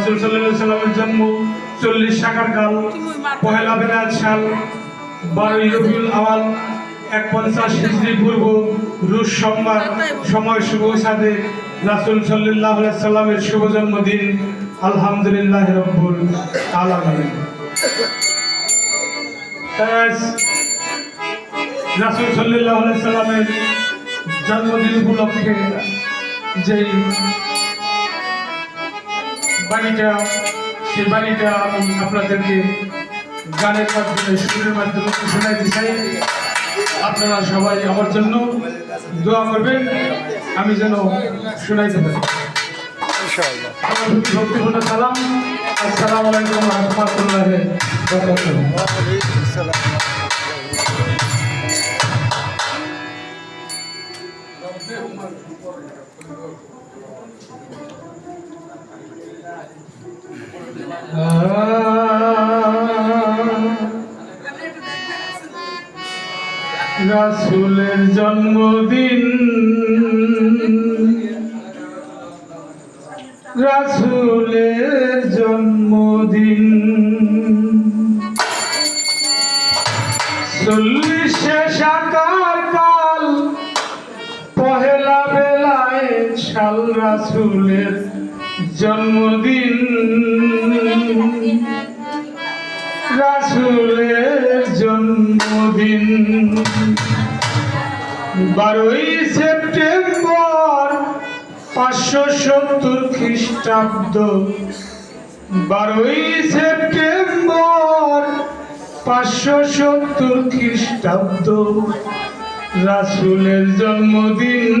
রাসুল সাল্লাহ সাল্লামের জন্ম চল্লিশ শাখার কাল, পহেলা বেলায় সাল, বারোই রবিউল আওয়াল এক হিজড়ি পূর্ব, রুশ সোমবার সময় শুভ সাদে রাসুল সাল্লাহ সাল্লামের শুভ জন্মদিন, আলহামদুলিল্লাহ রব্বুল আলামিন। রাসুল সাল্লাহ সাল্লামের জন্মদিন উপলক্ষে যেই বাণীটা সেই বাণীটা আমি আপনাদেরকে গানের মাধ্যমে, সুরের মাধ্যমে শোনাইতে চাই। আপনারা সবাই আমার জন্য দোয়া করবেন, আমি যেন শোনাইতে পারি। সালাম। আসসালামু আলাইকুম রহমতুল্লাহ রাসুলের জন্মদিন। রাসুলের জন্মদিন। চল্লিশে সাকার কাল পহেলা বেলায় শাল রাসুলের জন্মদিন। রাসুলের বারোই সেপ্টেম্বর পাঁচশো সত্তর খ্রিস্টাব্দ। বারোই সেপ্টেম্বর পাঁচশো সত্তর খ্রিস্টাব্দ। রাসুলের জন্মদিন।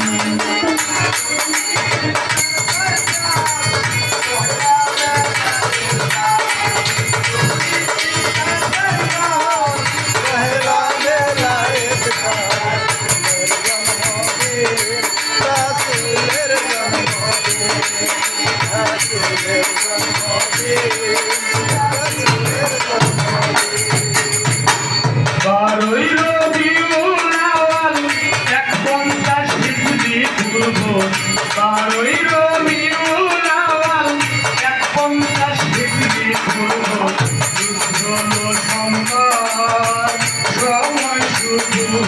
জন্মদিন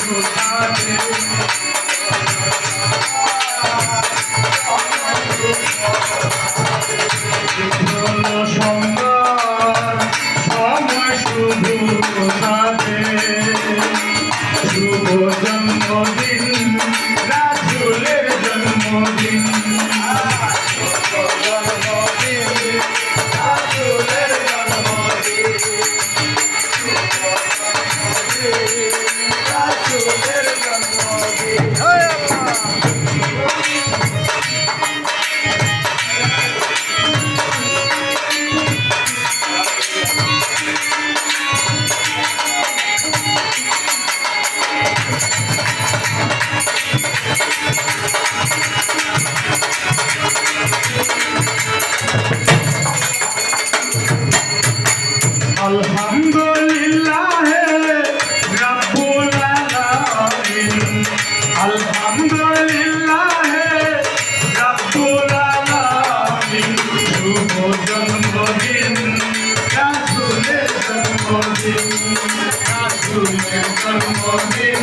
I'm আলহামদুলিল্লাহ রাব্বুল আলামিন শুভ জন্মদিন রাসূলের জন্মদিন রাসূলের জন্মদিন